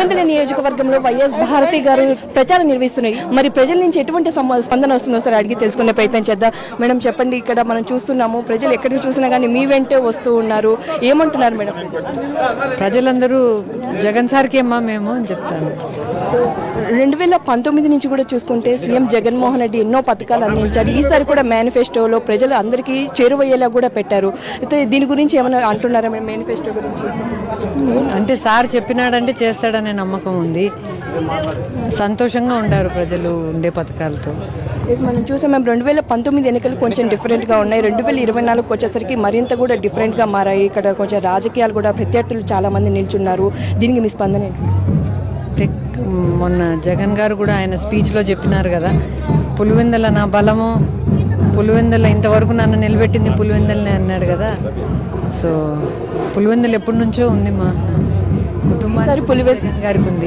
పులివెందుల నియోజకవర్గంలో వైఎస్ భారతి గారు ప్రచారం నిర్వహిస్తున్నాయి. మరి ప్రజల నుంచి ఎటువంటి స్పందన వస్తుందో సార్ అడిగి తెలుసుకునే ప్రయత్నం చేద్దాం. మేడం చెప్పండి ఇక్కడ మనం చూస్తున్నాము ప్రజలు ఎక్కడికి చూసినా కానీ మీ వెంటే వస్తూ ఉన్నారు. ఏమంటున్నారు మేడం? ప్రజలు? ప్రజలందరూ జగన్ సార్కి అమ్మా మేము అని చెప్తాను. రెండు వేల పంతొమ్మిది నుంచి కూడా చూసుకుంటే సీఎం జగన్మోహన్ రెడ్డి ఎన్నో పథకాలు అందించారు. ఈసారి కూడా మేనిఫెస్టోలో ప్రజలు అందరికీ చేరువయ్యేలా కూడా పెట్టారు. అయితే దీని గురించి ఏమైనా అంటున్నారా మేడం మేనిఫెస్టో గురించి? అంటే సార్ చెప్పినాడంటే చేస్తాడనే నమ్మకం ఉంది. సంతోషంగా ఉండారు ప్రజలు ఉండే పథకాలతో. మనం చూసాం మేము రెండు వేల పంతొమ్మిది ఎన్నికలు కొంచెం డిఫరెంట్గా ఉన్నాయి. రెండు వేల ఇరవై నాలుగుకి వచ్చేసరికి మరింత కూడా డిఫరెంట్గా మారాయి. ఇక్కడ కొంచెం రాజకీయాలు కూడా ప్రత్యర్థులు చాలా మంది నిల్చున్నారు. దీనికి మీ స్పందన మొన్న జగన్ గారు కూడా ఆయన స్పీచ్లో చెప్పినారు కదా పులివెందల నా బలము పులివెందల ఇంతవరకు నన్ను నిలబెట్టింది పులివెందలనే అన్నాడు కదా. సో పులివెందల ఎప్పటి నుంచో ఉంది మా కుటుంబానికి సరే పులివె. గారికి ఉంది.